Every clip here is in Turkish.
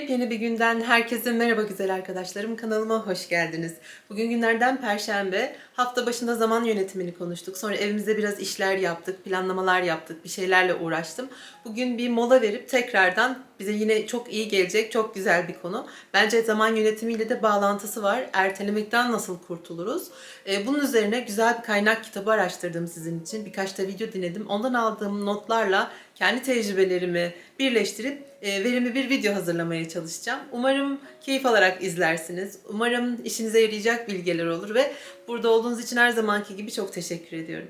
Yepyeni bir günden herkese merhaba güzel arkadaşlarım. Kanalıma hoş geldiniz. Bugün günlerden perşembe. Hafta başında zaman yönetimini konuştuk. Sonra evimizde biraz işler yaptık, planlamalar yaptık, bir şeylerle uğraştım. Bugün bir mola verip tekrardan bize yine çok iyi gelecek, çok güzel bir konu. Bence zaman yönetimiyle de bağlantısı var. Ertelemekten nasıl kurtuluruz? Ee, bunun üzerine güzel bir kaynak kitabı araştırdım sizin için. Birkaç da video dinledim. Ondan aldığım notlarla kendi tecrübelerimi birleştirip e, verimli bir video hazırlamaya çalışacağım. Umarım keyif alarak izlersiniz. Umarım işinize yarayacak bilgiler olur ve burada olduğunuz için her zamanki gibi çok teşekkür ediyorum.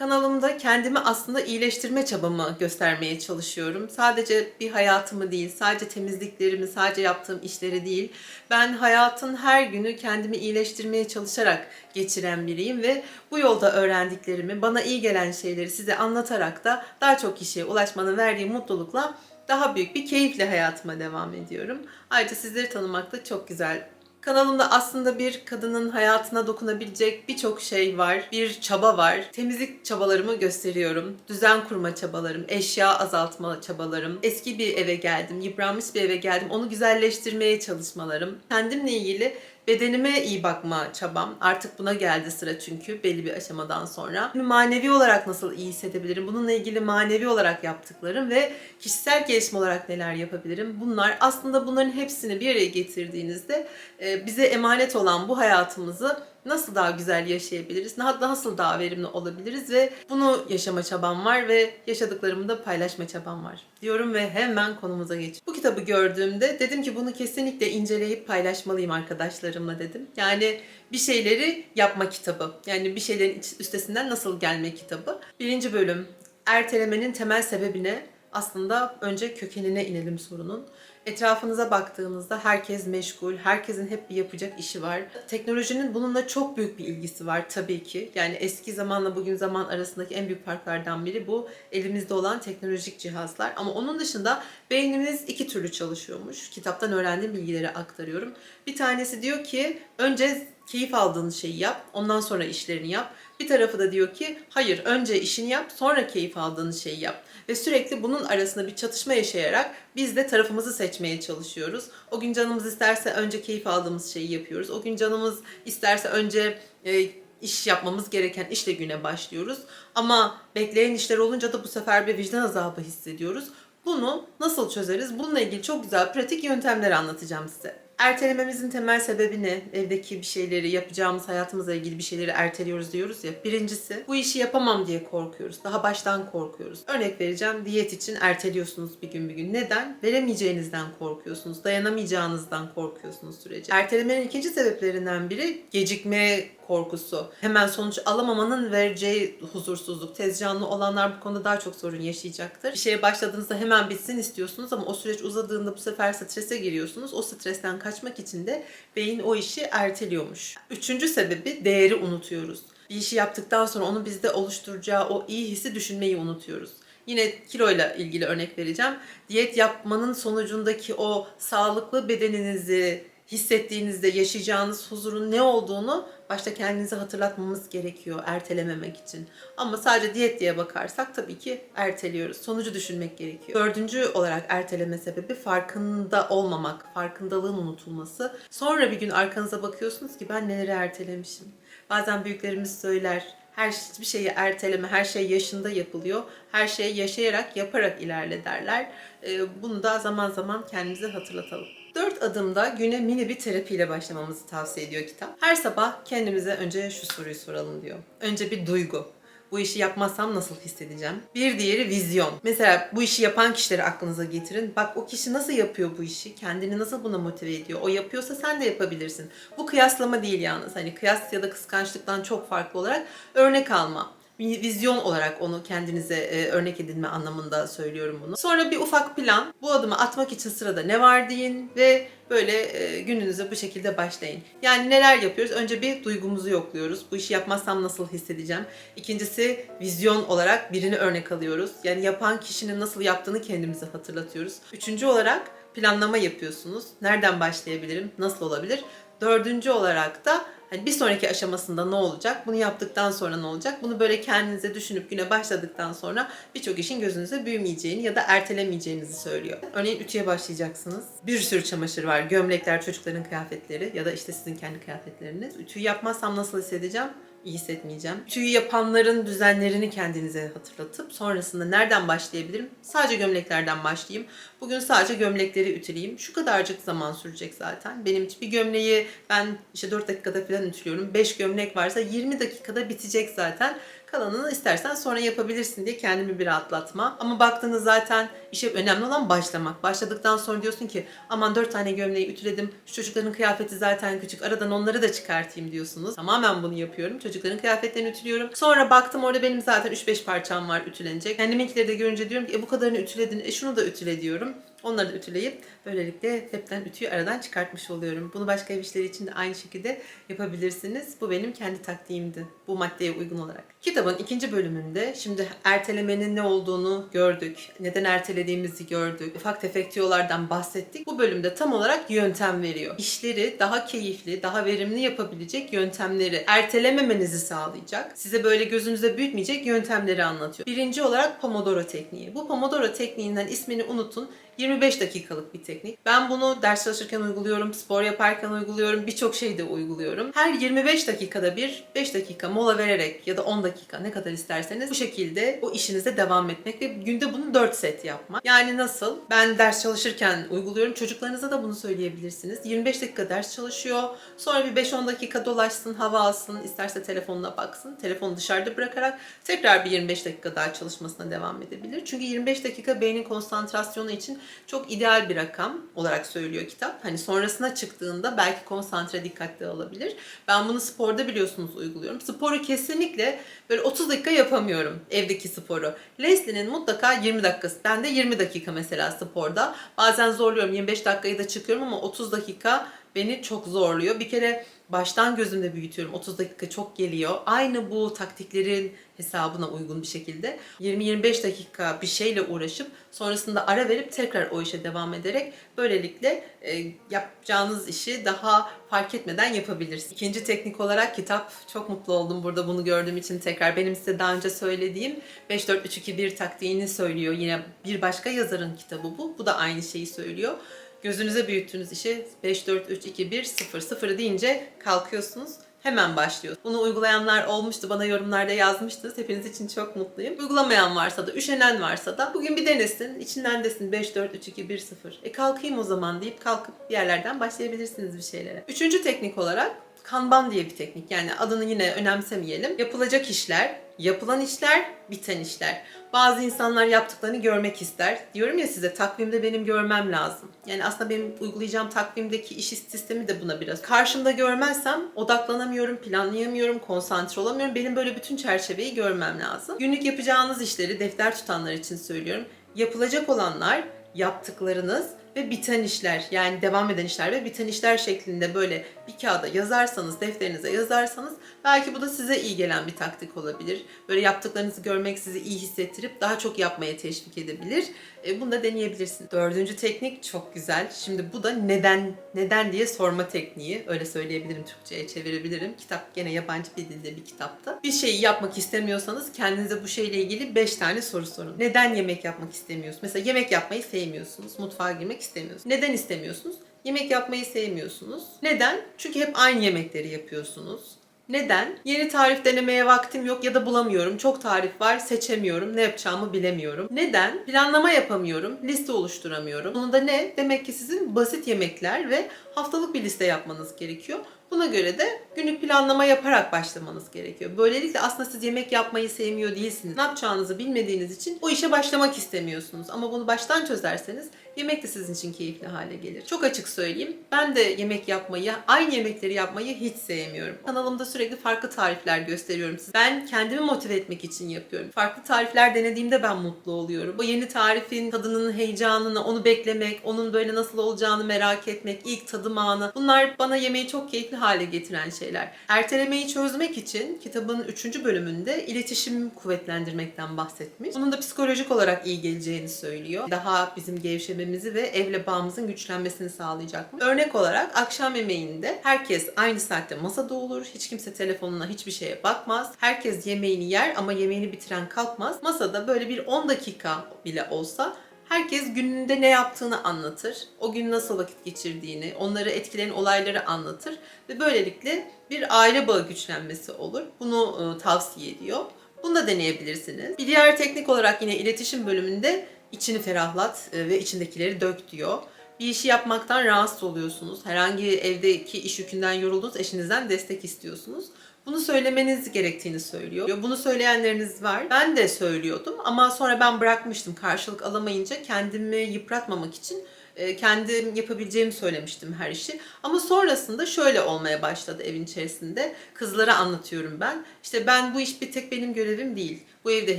Kanalımda kendimi aslında iyileştirme çabamı göstermeye çalışıyorum. Sadece bir hayatımı değil, sadece temizliklerimi, sadece yaptığım işleri değil. Ben hayatın her günü kendimi iyileştirmeye çalışarak geçiren biriyim ve bu yolda öğrendiklerimi, bana iyi gelen şeyleri size anlatarak da daha çok kişiye ulaşmanın verdiği mutlulukla daha büyük bir keyifle hayatıma devam ediyorum. Ayrıca sizleri tanımak da çok güzel. Kanalımda aslında bir kadının hayatına dokunabilecek birçok şey var, bir çaba var. Temizlik çabalarımı gösteriyorum, düzen kurma çabalarım, eşya azaltma çabalarım. Eski bir eve geldim, yıpranmış bir eve geldim, onu güzelleştirmeye çalışmalarım. Kendimle ilgili bedenime iyi bakma çabam. Artık buna geldi sıra çünkü belli bir aşamadan sonra. Manevi olarak nasıl iyi hissedebilirim? Bununla ilgili manevi olarak yaptıklarım ve kişisel gelişim olarak neler yapabilirim? Bunlar aslında bunların hepsini bir araya getirdiğinizde e, bize emanet olan bu hayatımızı nasıl daha güzel yaşayabiliriz, nasıl daha verimli olabiliriz ve bunu yaşama çabam var ve yaşadıklarımı da paylaşma çabam var diyorum ve hemen konumuza geç. Bu kitabı gördüğümde dedim ki bunu kesinlikle inceleyip paylaşmalıyım arkadaşlarımla dedim. Yani bir şeyleri yapma kitabı. Yani bir şeylerin üstesinden nasıl gelme kitabı. Birinci bölüm ertelemenin temel sebebine aslında önce kökenine inelim sorunun. Etrafınıza baktığınızda herkes meşgul, herkesin hep bir yapacak işi var. Teknolojinin bununla çok büyük bir ilgisi var tabii ki. Yani eski zamanla bugün zaman arasındaki en büyük farklardan biri bu elimizde olan teknolojik cihazlar. Ama onun dışında beynimiz iki türlü çalışıyormuş. Kitaptan öğrendiğim bilgileri aktarıyorum. Bir tanesi diyor ki önce keyif aldığın şeyi yap, ondan sonra işlerini yap. Bir tarafı da diyor ki hayır önce işini yap, sonra keyif aldığın şeyi yap. Ve sürekli bunun arasında bir çatışma yaşayarak biz de tarafımızı seçmeye çalışıyoruz. O gün canımız isterse önce keyif aldığımız şeyi yapıyoruz. O gün canımız isterse önce e, iş yapmamız gereken işle güne başlıyoruz. Ama bekleyen işler olunca da bu sefer bir vicdan azabı hissediyoruz. Bunu nasıl çözeriz? Bununla ilgili çok güzel pratik yöntemler anlatacağım size. Ertelememizin temel sebebi ne? Evdeki bir şeyleri, yapacağımız hayatımızla ilgili bir şeyleri erteliyoruz diyoruz ya. Birincisi bu işi yapamam diye korkuyoruz. Daha baştan korkuyoruz. Örnek vereceğim. Diyet için erteliyorsunuz bir gün bir gün. Neden? Veremeyeceğinizden korkuyorsunuz. Dayanamayacağınızdan korkuyorsunuz sürece. Ertelemenin ikinci sebeplerinden biri gecikme korkusu. Hemen sonuç alamamanın vereceği huzursuzluk. Tez canlı olanlar bu konuda daha çok sorun yaşayacaktır. Bir şeye başladığınızda hemen bitsin istiyorsunuz ama o süreç uzadığında bu sefer strese giriyorsunuz. O stresten kaçmak için de beyin o işi erteliyormuş. Üçüncü sebebi değeri unutuyoruz. Bir işi yaptıktan sonra onu bizde oluşturacağı o iyi hissi düşünmeyi unutuyoruz. Yine kiloyla ilgili örnek vereceğim. Diyet yapmanın sonucundaki o sağlıklı bedeninizi hissettiğinizde yaşayacağınız huzurun ne olduğunu başta kendinize hatırlatmamız gerekiyor ertelememek için. Ama sadece diyet diye bakarsak tabii ki erteliyoruz. Sonucu düşünmek gerekiyor. Dördüncü olarak erteleme sebebi farkında olmamak, farkındalığın unutulması. Sonra bir gün arkanıza bakıyorsunuz ki ben neleri ertelemişim. Bazen büyüklerimiz söyler, her hiçbir şeyi erteleme, her şey yaşında yapılıyor. Her şey yaşayarak, yaparak ilerle derler. Ee, Bunu da zaman zaman kendimize hatırlatalım. Dört adımda güne mini bir terapiyle başlamamızı tavsiye ediyor kitap. Her sabah kendimize önce şu soruyu soralım diyor. Önce bir duygu. Bu işi yapmazsam nasıl hissedeceğim? Bir diğeri vizyon. Mesela bu işi yapan kişileri aklınıza getirin. Bak o kişi nasıl yapıyor bu işi? Kendini nasıl buna motive ediyor? O yapıyorsa sen de yapabilirsin. Bu kıyaslama değil yalnız. Hani kıyas ya da kıskançlıktan çok farklı olarak örnek alma vizyon olarak onu kendinize e, örnek edinme anlamında söylüyorum bunu. Sonra bir ufak plan. Bu adımı atmak için sırada ne var deyin ve böyle e, gününüze bu şekilde başlayın. Yani neler yapıyoruz? Önce bir duygumuzu yokluyoruz. Bu işi yapmazsam nasıl hissedeceğim? İkincisi vizyon olarak birini örnek alıyoruz. Yani yapan kişinin nasıl yaptığını kendimize hatırlatıyoruz. Üçüncü olarak planlama yapıyorsunuz. Nereden başlayabilirim? Nasıl olabilir? Dördüncü olarak da Hani bir sonraki aşamasında ne olacak? Bunu yaptıktan sonra ne olacak? Bunu böyle kendinize düşünüp güne başladıktan sonra birçok işin gözünüze büyümeyeceğini ya da ertelemeyeceğinizi söylüyor. Örneğin ütüye başlayacaksınız. Bir sürü çamaşır var. Gömlekler, çocukların kıyafetleri ya da işte sizin kendi kıyafetleriniz. Ütüyü yapmazsam nasıl hissedeceğim? İyi hissetmeyeceğim. Tüyü yapanların düzenlerini kendinize hatırlatıp sonrasında nereden başlayabilirim? Sadece gömleklerden başlayayım. Bugün sadece gömlekleri ütüleyeyim. Şu kadarcık zaman sürecek zaten. Benim bir gömleği ben işte 4 dakikada falan ütülüyorum. 5 gömlek varsa 20 dakikada bitecek zaten. Kalanını istersen sonra yapabilirsin diye kendimi bir rahatlatma. Ama baktığınız zaten işe önemli olan başlamak. Başladıktan sonra diyorsun ki aman 4 tane gömleği ütüledim. Şu çocukların kıyafeti zaten küçük. Aradan onları da çıkartayım diyorsunuz. Tamamen bunu yapıyorum. Çocukların kıyafetlerini ütülüyorum. Sonra baktım orada benim zaten 3-5 parçam var ütülenecek. Kendiminkileri de görünce diyorum ki e, bu kadarını ütüledin. E şunu da ütüle diyorum. Onları da ütüleyip böylelikle hepten ütüyü aradan çıkartmış oluyorum. Bunu başka ev işleri için de aynı şekilde yapabilirsiniz. Bu benim kendi taktiğimdi. Bu maddeye uygun olarak. Kitabın ikinci bölümünde şimdi ertelemenin ne olduğunu gördük. Neden ertelediğimizi gördük. Ufak tefek tüyolardan bahsettik. Bu bölümde tam olarak yöntem veriyor. İşleri daha keyifli, daha verimli yapabilecek yöntemleri ertelememenizi sağlayacak. Size böyle gözünüze büyütmeyecek yöntemleri anlatıyor. Birinci olarak Pomodoro tekniği. Bu Pomodoro tekniğinden ismini unutun. 25 dakikalık bir teknik. Ben bunu ders çalışırken uyguluyorum, spor yaparken uyguluyorum, birçok şeyde uyguluyorum. Her 25 dakikada bir 5 dakika mola vererek ya da 10 dakika ne kadar isterseniz bu şekilde o işinize devam etmek ve günde bunu 4 set yapmak. Yani nasıl? Ben ders çalışırken uyguluyorum. Çocuklarınıza da bunu söyleyebilirsiniz. 25 dakika ders çalışıyor. Sonra bir 5-10 dakika dolaşsın, hava alsın, isterse telefonuna baksın. Telefonu dışarıda bırakarak tekrar bir 25 dakika daha çalışmasına devam edebilir. Çünkü 25 dakika beynin konsantrasyonu için çok ideal bir rakam olarak söylüyor kitap. Hani sonrasına çıktığında belki konsantre dikkatli alabilir. Ben bunu sporda biliyorsunuz uyguluyorum. Sporu kesinlikle böyle 30 dakika yapamıyorum evdeki sporu. Leslie'nin mutlaka 20 dakikası. Ben de 20 dakika mesela sporda. Bazen zorluyorum 25 dakikayı da çıkıyorum ama 30 dakika beni çok zorluyor. Bir kere baştan gözümde büyütüyorum. 30 dakika çok geliyor. Aynı bu taktiklerin hesabına uygun bir şekilde 20-25 dakika bir şeyle uğraşıp sonrasında ara verip tekrar o işe devam ederek böylelikle e, yapacağınız işi daha fark etmeden yapabilirsiniz. İkinci teknik olarak kitap çok mutlu oldum burada bunu gördüğüm için tekrar benim size daha önce söylediğim 5-4-3-2-1 taktiğini söylüyor. Yine bir başka yazarın kitabı bu. Bu da aynı şeyi söylüyor. Gözünüze büyüttüğünüz işi 5, 4, 3, 2, 1, 0, 0 deyince kalkıyorsunuz. Hemen başlıyor. Bunu uygulayanlar olmuştu. Bana yorumlarda yazmıştınız. Hepiniz için çok mutluyum. Uygulamayan varsa da, üşenen varsa da bugün bir denesin. İçinden desin 5, 4, 3, 2, 1, 0. E kalkayım o zaman deyip kalkıp bir yerlerden başlayabilirsiniz bir şeylere. Üçüncü teknik olarak Kanban diye bir teknik. Yani adını yine önemsemeyelim. Yapılacak işler, yapılan işler, biten işler. Bazı insanlar yaptıklarını görmek ister. Diyorum ya size takvimde benim görmem lazım. Yani aslında benim uygulayacağım takvimdeki iş sistemi de buna biraz. Karşımda görmezsem odaklanamıyorum, planlayamıyorum, konsantre olamıyorum. Benim böyle bütün çerçeveyi görmem lazım. Günlük yapacağınız işleri defter tutanlar için söylüyorum. Yapılacak olanlar, yaptıklarınız ve biten işler yani devam eden işler ve biten işler şeklinde böyle bir kağıda yazarsanız, defterinize yazarsanız belki bu da size iyi gelen bir taktik olabilir. Böyle yaptıklarınızı görmek sizi iyi hissettirip daha çok yapmaya teşvik edebilir. E, bunu da deneyebilirsiniz. Dördüncü teknik çok güzel. Şimdi bu da neden neden diye sorma tekniği. Öyle söyleyebilirim Türkçe'ye çevirebilirim. Kitap gene yabancı bir dilde bir kitapta. Bir şeyi yapmak istemiyorsanız kendinize bu şeyle ilgili 5 tane soru sorun. Neden yemek yapmak istemiyorsunuz? Mesela yemek yapmayı sevmiyorsunuz. Mutfağa girmek istemiyorsunuz. Neden istemiyorsunuz? Yemek yapmayı sevmiyorsunuz. Neden? Çünkü hep aynı yemekleri yapıyorsunuz. Neden? Yeni tarif denemeye vaktim yok ya da bulamıyorum. Çok tarif var, seçemiyorum. Ne yapacağımı bilemiyorum. Neden? Planlama yapamıyorum. Liste oluşturamıyorum. Bunun da ne? Demek ki sizin basit yemekler ve haftalık bir liste yapmanız gerekiyor. Buna göre de günlük planlama yaparak başlamanız gerekiyor. Böylelikle aslında siz yemek yapmayı sevmiyor değilsiniz. Ne yapacağınızı bilmediğiniz için o işe başlamak istemiyorsunuz. Ama bunu baştan çözerseniz yemek de sizin için keyifli hale gelir. Çok açık söyleyeyim. Ben de yemek yapmayı, aynı yemekleri yapmayı hiç sevmiyorum. Kanalımda sürekli farklı tarifler gösteriyorum size. Ben kendimi motive etmek için yapıyorum. Farklı tarifler denediğimde ben mutlu oluyorum. O yeni tarifin tadının heyecanını, onu beklemek, onun böyle nasıl olacağını merak etmek, ilk tadım anı. Bunlar bana yemeği çok keyifli hale getiren şeyler. Ertelemeyi çözmek için kitabın 3. bölümünde iletişim kuvvetlendirmekten bahsetmiş. Bunun da psikolojik olarak iyi geleceğini söylüyor. Daha bizim gevşememizi ve evle bağımızın güçlenmesini sağlayacakmış. Örnek olarak akşam yemeğinde herkes aynı saatte masada olur. Hiç kimse telefonuna hiçbir şeye bakmaz. Herkes yemeğini yer ama yemeğini bitiren kalkmaz. Masada böyle bir 10 dakika bile olsa Herkes gününde ne yaptığını anlatır. O gün nasıl vakit geçirdiğini, onları etkileyen olayları anlatır ve böylelikle bir aile bağı güçlenmesi olur. Bunu e, tavsiye ediyor. Bunu da deneyebilirsiniz. Bir diğer teknik olarak yine iletişim bölümünde içini ferahlat e, ve içindekileri dök diyor. Bir işi yapmaktan rahatsız oluyorsunuz. Herhangi evdeki iş yükünden yoruldunuz, eşinizden destek istiyorsunuz. Bunu söylemeniz gerektiğini söylüyor. Bunu söyleyenleriniz var. Ben de söylüyordum ama sonra ben bırakmıştım karşılık alamayınca kendimi yıpratmamak için e, kendim yapabileceğimi söylemiştim her işi. Ama sonrasında şöyle olmaya başladı evin içerisinde. Kızlara anlatıyorum ben. İşte ben bu iş bir tek benim görevim değil. Bu evde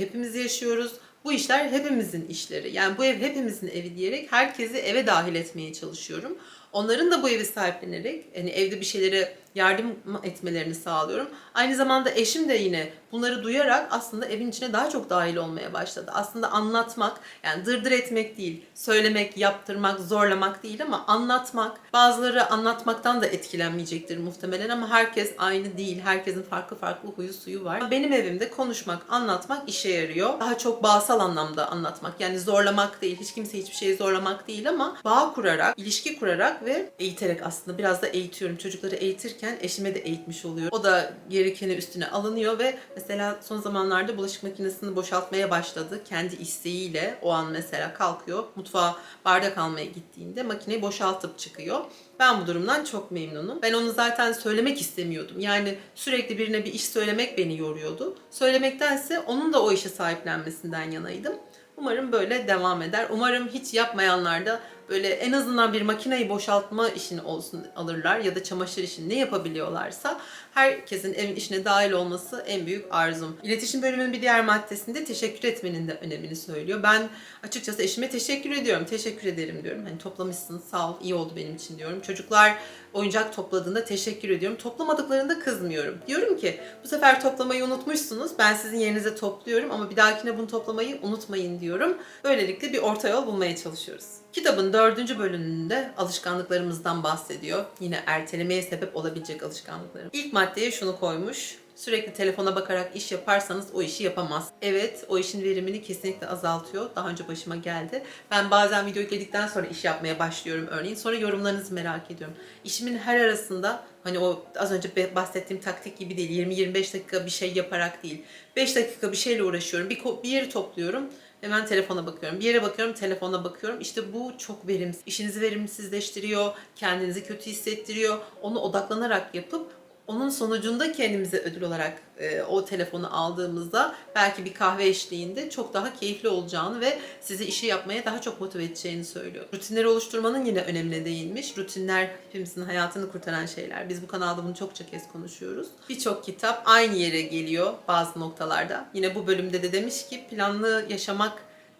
hepimiz yaşıyoruz. Bu işler hepimizin işleri. Yani bu ev hepimizin evi diyerek herkesi eve dahil etmeye çalışıyorum. Onların da bu evi sahiplenerek hani evde bir şeylere yardım etmelerini sağlıyorum. Aynı zamanda eşim de yine bunları duyarak aslında evin içine daha çok dahil olmaya başladı. Aslında anlatmak, yani dırdır etmek değil, söylemek, yaptırmak, zorlamak değil ama anlatmak. Bazıları anlatmaktan da etkilenmeyecektir muhtemelen ama herkes aynı değil. Herkesin farklı farklı huyu suyu var. Benim evimde konuşmak, anlatmak işe yarıyor. Daha çok bağsal anlamda anlatmak. Yani zorlamak değil, hiç kimse hiçbir şeyi zorlamak değil ama bağ kurarak, ilişki kurarak ve eğiterek aslında biraz da eğitiyorum. Çocukları eğitirken eşime de eğitmiş oluyor. O da gerekeni üstüne alınıyor ve mesela son zamanlarda bulaşık makinesini boşaltmaya başladı. Kendi isteğiyle o an mesela kalkıyor. Mutfağa bardak almaya gittiğinde makineyi boşaltıp çıkıyor. Ben bu durumdan çok memnunum. Ben onu zaten söylemek istemiyordum. Yani sürekli birine bir iş söylemek beni yoruyordu. Söylemektense onun da o işe sahiplenmesinden yanaydım. Umarım böyle devam eder. Umarım hiç yapmayanlar da böyle en azından bir makineyi boşaltma işini olsun alırlar ya da çamaşır işini ne yapabiliyorlarsa herkesin evin işine dahil olması en büyük arzum. İletişim bölümünün bir diğer maddesinde teşekkür etmenin de önemini söylüyor. Ben açıkçası eşime teşekkür ediyorum. Teşekkür ederim diyorum. Hani toplamışsın sağ ol iyi oldu benim için diyorum. Çocuklar oyuncak topladığında teşekkür ediyorum. Toplamadıklarında kızmıyorum. Diyorum ki bu sefer toplamayı unutmuşsunuz. Ben sizin yerinize topluyorum ama bir dahakine bunu toplamayı unutmayın diyorum. Böylelikle bir orta yol bulmaya çalışıyoruz. Kitabın dördüncü bölümünde alışkanlıklarımızdan bahsediyor. Yine ertelemeye sebep olabilecek alışkanlıklarım. İlk maddeye şunu koymuş. Sürekli telefona bakarak iş yaparsanız o işi yapamaz. Evet, o işin verimini kesinlikle azaltıyor. Daha önce başıma geldi. Ben bazen video yükledikten sonra iş yapmaya başlıyorum örneğin. Sonra yorumlarınızı merak ediyorum. İşimin her arasında hani o az önce bahsettiğim taktik gibi değil. 20-25 dakika bir şey yaparak değil. 5 dakika bir şeyle uğraşıyorum. Bir, bir yeri topluyorum. Hemen telefona bakıyorum. Bir yere bakıyorum, telefona bakıyorum. İşte bu çok verimsiz. İşinizi verimsizleştiriyor, kendinizi kötü hissettiriyor. Onu odaklanarak yapıp onun sonucunda kendimize ödül olarak e, o telefonu aldığımızda belki bir kahve eşliğinde çok daha keyifli olacağını ve sizi işi yapmaya daha çok motive edeceğini söylüyor. Rutinleri oluşturmanın yine önemine değinmiş. Rutinler hepimizin hayatını kurtaran şeyler. Biz bu kanalda bunu çokça kez konuşuyoruz. Birçok kitap aynı yere geliyor bazı noktalarda. Yine bu bölümde de demiş ki planlı yaşamak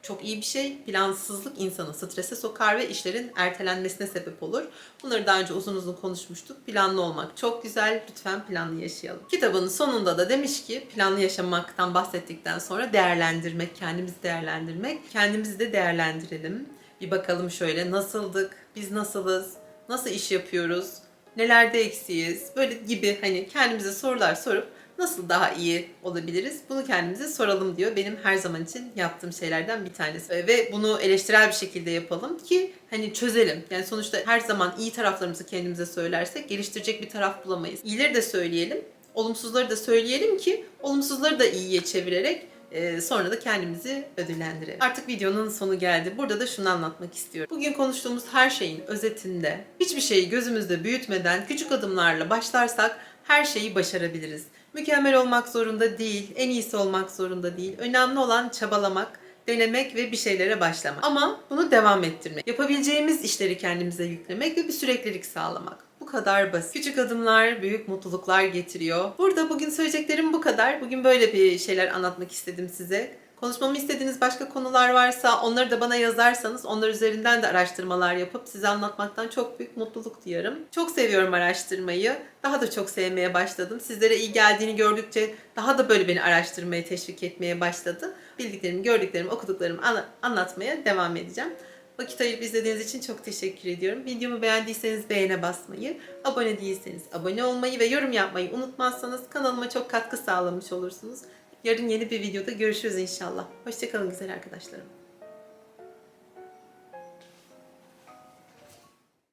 çok iyi bir şey. Plansızlık insanı strese sokar ve işlerin ertelenmesine sebep olur. Bunları daha önce uzun uzun konuşmuştuk. Planlı olmak çok güzel. Lütfen planlı yaşayalım. Kitabın sonunda da demiş ki planlı yaşamaktan bahsettikten sonra değerlendirmek, kendimizi değerlendirmek. Kendimizi de değerlendirelim. Bir bakalım şöyle nasıldık, biz nasılız, nasıl iş yapıyoruz, nelerde eksiyiz, böyle gibi hani kendimize sorular sorup nasıl daha iyi olabiliriz? Bunu kendimize soralım diyor. Benim her zaman için yaptığım şeylerden bir tanesi. Ve bunu eleştirel bir şekilde yapalım ki hani çözelim. Yani sonuçta her zaman iyi taraflarımızı kendimize söylersek geliştirecek bir taraf bulamayız. İyileri de söyleyelim, olumsuzları da söyleyelim ki olumsuzları da iyiye çevirerek e, sonra da kendimizi ödüllendirelim. Artık videonun sonu geldi. Burada da şunu anlatmak istiyorum. Bugün konuştuğumuz her şeyin özetinde hiçbir şeyi gözümüzde büyütmeden küçük adımlarla başlarsak her şeyi başarabiliriz. Mükemmel olmak zorunda değil, en iyisi olmak zorunda değil. Önemli olan çabalamak, denemek ve bir şeylere başlamak. Ama bunu devam ettirmek. Yapabileceğimiz işleri kendimize yüklemek ve bir süreklilik sağlamak. Bu kadar basit. Küçük adımlar büyük mutluluklar getiriyor. Burada bugün söyleyeceklerim bu kadar. Bugün böyle bir şeyler anlatmak istedim size Konuşmamı istediğiniz başka konular varsa onları da bana yazarsanız onlar üzerinden de araştırmalar yapıp size anlatmaktan çok büyük mutluluk duyarım. Çok seviyorum araştırmayı. Daha da çok sevmeye başladım. Sizlere iyi geldiğini gördükçe daha da böyle beni araştırmaya teşvik etmeye başladı. Bildiklerimi, gördüklerimi, okuduklarımı anla- anlatmaya devam edeceğim. Vakit ayırıp izlediğiniz için çok teşekkür ediyorum. Videomu beğendiyseniz beğene basmayı, abone değilseniz abone olmayı ve yorum yapmayı unutmazsanız kanalıma çok katkı sağlamış olursunuz. Yarın yeni bir videoda görüşürüz inşallah. Hoşçakalın güzel arkadaşlarım.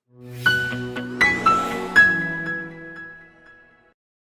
Müzik